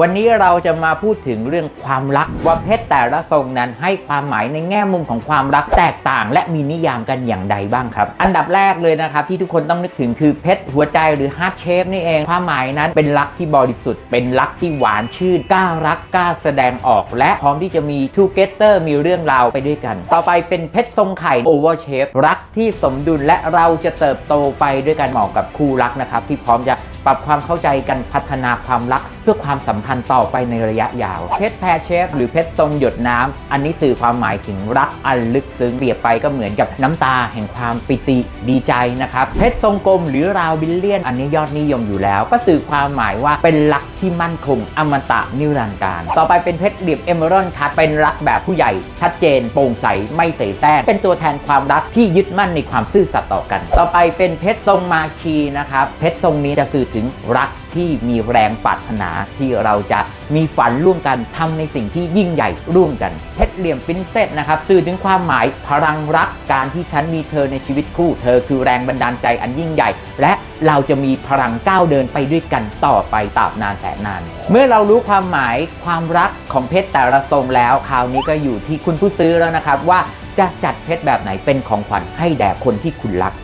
วันนี้เราจะมาพูดถึงเรื่องความรักว่าเพชรแต่ละทรงนั้นให้ความหมายในแง่มุมของความรักแตกต่าง และมีนิยามกันอย่างใดบ้างครับ อันดับแรกเลยนะครับที่ทุกคนต้องนึกถึงคือเพชรหัวใจหรือ heart shape นี่เอง ความหมายนั้นเป็นรักที่บริสุทธิ์เป็นรักที่หวานชื่นกล้ารักกล้าแสดงออก และพร้อมที่จะมี together มีเรื่องราวไปด้วยกัน ต่อไปเป็นเพชรทรงไข่ over shape รักที่สมดุลและเราจะเติบโตไปด้วยกันเหมาะกับคู่รักนะครับที่พร้อมจะ ปรับความเข้าใจกันพัฒนาความรัก เพื่อความสัมพันธ์ต่อไปในระยะยาว เพชรแพรเชฟ หรือเพชรทรงหยดน้ำอันนี้สื่อความหมายถึงรักอันลึกซึ้งเปรียบไปก็เหมือนกับน้ำตาแห่งความปิติดีใจนะครับเพชรทรงกลมหรือราวบิลเลียน อันนี้ยอดนิยมอยู่แล้ว ก็สื่อความหมายว่าเป็นรักที่มั่นคงอมตะนิรันดร์การ ต่อไปเป็นเพชรเหลี่ยมเอเมอรัลคัตเป็นรักแบบผู้ใหญ่ ชัดเจนโปร่งใสไม่เสแสร้งเป็นตัวแทนความรักที่ยึดมั่นในความซื่อสัตย์ต่อกัน ต่อไปเป็นเพชรทรงมาคีนะครับเพชรทรงนี้จะสื่อถึงรักที่มีแรงปรารถนาที่เราจะมีฝันร่วมกันทำในสิ่งที่ยิ่งใหญ่ร่วมกันเพชรเหลี่ยมปรินเซสนะครับสื่อถึงความหมายพลังรักการที่ฉันมีเธอในชีวิตคู่ เธอคือแรงบันดาลใจอันยิ่งใหญ่ และเราจะมีพลังก้าวเดินไปด้วยกันต่อไปตราบนานแสนนาน เมื่อเรารู้ความหมายความรักของเพชรแต่ละทรงแล้วคราวนี้ก็อยู่ที่คุณผู้ซื้อแล้วนะครับว่าจะจัดเพชรแบบไหนเป็นของขวัญให้แด่คนที่คุณรัก